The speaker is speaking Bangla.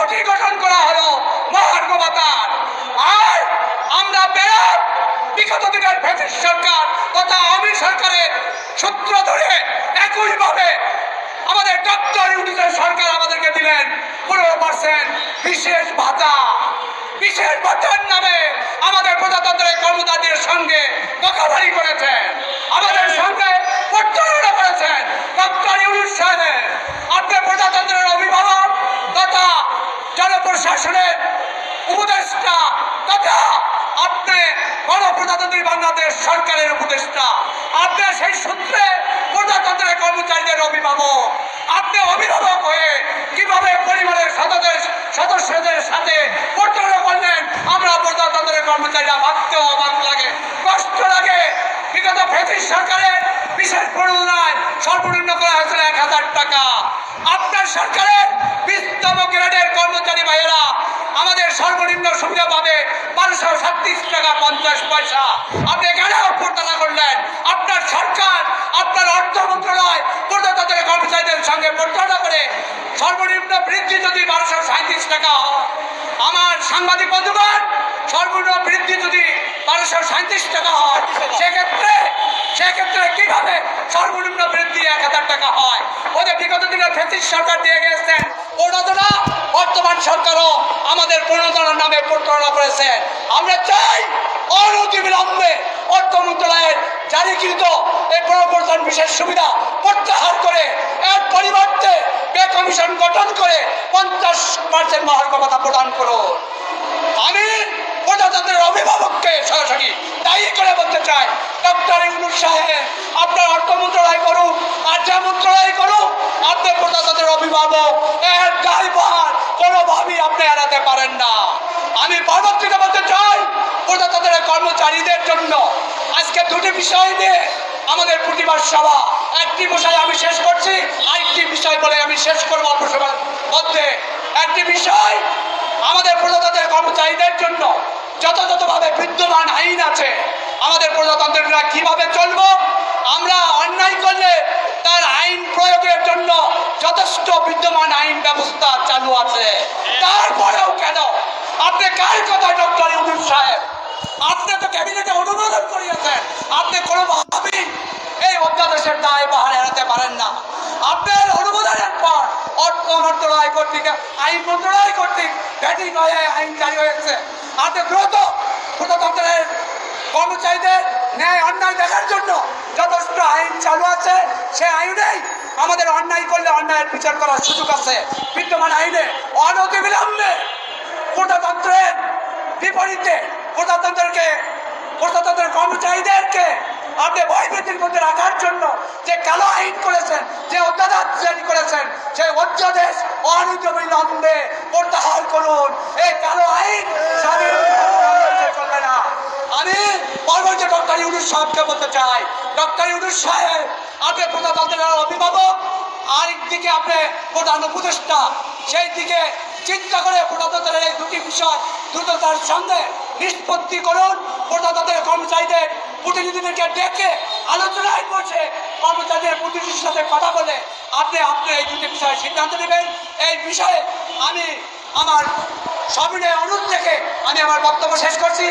কমিটি গঠন করা হলো মহার্ঘ ভাতার আর আমরা বেরোব বিগত দিনের ব্রিটিশ সরকার তথা আওয়ামী সরকারের সূত্র ধরে একইভাবে আমাদের ডক্টর ইউনিসের সরকার আমাদেরকে দিলেন পনেরো পার্সেন্ট বিশেষ ভাতা। বিশেষ ভাতার নামে আমাদের প্রজাতন্ত্রের কর্মচারীদের সঙ্গে ধোকাধারি করেছেন আমাদের সঙ্গে প্রতারণা করেছেন ডক্টর ইউনুস সাহেব আপনি প্রজাতন্ত্রের অভিভাবক তথা জনপ্রশাসনের উপদেষ্টা তথা আপনি গণপ্রজাতন্ত্রী বাংলাদেশ সরকারের উপদেষ্টা। আপনি সেই সূত্রে প্রজাতন্ত্রের কর্মচারীদের অভিভাবক। আপনি অভিভাবক হয়ে কীভাবে পরিবারের সদস্যদের সদস্যদের সাথে প্রতারণা করলেন? আমরা প্রজাতন্ত্রের কর্মচারীরা ভাবতে অবাক লাগে, কষ্ট লাগে। বিগত ব্রিটিশ সরকারের বিশেষ প্রণোদনায় সর্বনিম্ন করা হয়েছিল এক হাজার টাকা। আপনার সরকারের সুবিধা পাবে বারোশো সাতত্রিশ টাকা পঞ্চাশ পয়সা। আপনি এখানেও প্রতারণা করলেন। আপনার সরকার, আপনার অর্থ মন্ত্রণালয় প্রজাতন্ত্রের কর্মচারীদের সঙ্গে প্রতারণা করে সর্বনিম্ন বৃদ্ধি যদি বারোশো সাঁত্রিশ টাকা আমার সাংবাদিক বন্ধুগণ, সর্বনিম্ন বৃদ্ধি যদি বারোশো সাঁত্রিশ টাকা হয়, সেক্ষেত্রে সেক্ষেত্রে কীভাবে সর্বনিম্ন বৃদ্ধি এক হাজার টাকা হয়? ওদের বিগত দিনে ফেসিস সরকার দিয়ে গেছেন। প্রণোদনা বর্তমান সরকারও আমাদের প্রণোদনার নামে প্রতারণা করেছেন আমরা চাই অনতিবিলম্বে অর্থ মন্ত্রণালয়ের জারিকৃত এই প্রবর্তন বিশেষ সুবিধা প্রত্যাহার করে এর পরিবর্তে পে কমিশন গঠন করে পঞ্চাশ পার্সেন্ট মহার্ঘ ভাতা প্রদান করুন। আমি প্রজাতন্ত্রের অভিভাবককে সরাসরি দায়ী করে বলতে চাই, ডক্টর ইউনুস সাহেব, আপনার অর্থ মন্ত্রণালয় করুন, আর যে মন্ত্রণালয় করুন আপনি প্রজাতন্ত্রের অভিভাবক এর দায়ভার কোনোভাবেই আপনি এড়াতে পারেন না। আমি পরবর্তীতে বলতে চাই, প্রজাতন্ত্রের কর্মচারীদের জন্য আজকে দুটি বিষয় নিয়ে আমাদের প্রতিবাদ সভা। একটি বিষয় আমি শেষ করছি, আরেকটি বিষয় বলে আমি শেষ করব অল্প সময়ের মধ্যে। একটি বিষয় আমাদের প্রজাতন্ত্রের কর্মচারীদের জন্য যথাযথভাবে বিদ্যমান আইন আছে। আমাদের প্রজাতন্ত্রীরা কীভাবে চলবো, আমরা অন্যায় করলে তার আইন প্রয়োগের জন্য যথেষ্ট বিদ্যমান আইন ব্যবস্থা চালু আছে তারপরেও কেন আপনি কার কথা ডক্টর ইউনুস সাহেব আপনি তো ক্যাবিনেটে অনুমোদন করিয়েছেন। আপনি কোনোভাবেই এই অধ্যাদেশের দায় বাহার এড়াতে পারেন না। আপনার অনুমোদনের পর অর্থ মন্ত্রণালয় কর্তৃক আইন মন্ত্রণালয় কর্তৃক ব্যাটিং হয়ে আইন জারি হয়েছে। আপনি দ্রুত প্রজাতন্ত্রের কর্মচারীদের ন্যায় অন্যায় দেখার জন্য যথেষ্ট আইন চালু আছে, সে আইনেই আমাদের অন্যায় করলে অন্যায়ের বিচার করার সুযোগ আছে। বিদ্যমান আইনে অনতিবিলম্বে প্রজাতন্ত্রের বিপরীতে প্রজাতন্ত্রকে কর্মচারীদেরকে আপনি ভয়ভীতির মধ্যে রাখার জন্য যে কালো আইন করেছেন, যে অধ্যাদেশ জারি করেছেন সেই অধ্যাদেশ অনিতবিলম্বে প্রত্যাহার করুন। এই কালো আইন চলবে না। আমি পরবর্তী ডক্টর ইউনুস সাহেবকে বলতে চাই। ডক্টর ইউনুস সাহেব, আপনি প্রজাতন্ত্রের অভিভাবক, আরেকদিকে আপনি প্রধান উপদেষ্টা। সেই দিকে চিন্তা করে প্রজাতন্ত্রের এই দুটি বিষয় দ্রুততার সঙ্গে নিষ্পত্তি করুন। প্রজাতন্ত্রের কর্মচারীদের প্রতিনিধিদেরকে ডেকে আলোচনায় করছে কর্মচারীদের প্রতিনিধির সাথে কথা বলে আপনি আপনি এই দুটি বিষয়ে সিদ্ধান্ত নেবেন। এই বিষয়ে আমি আমার সবিনয় অনুরোধ থেকে আমি আমার বক্তব্য শেষ করছি।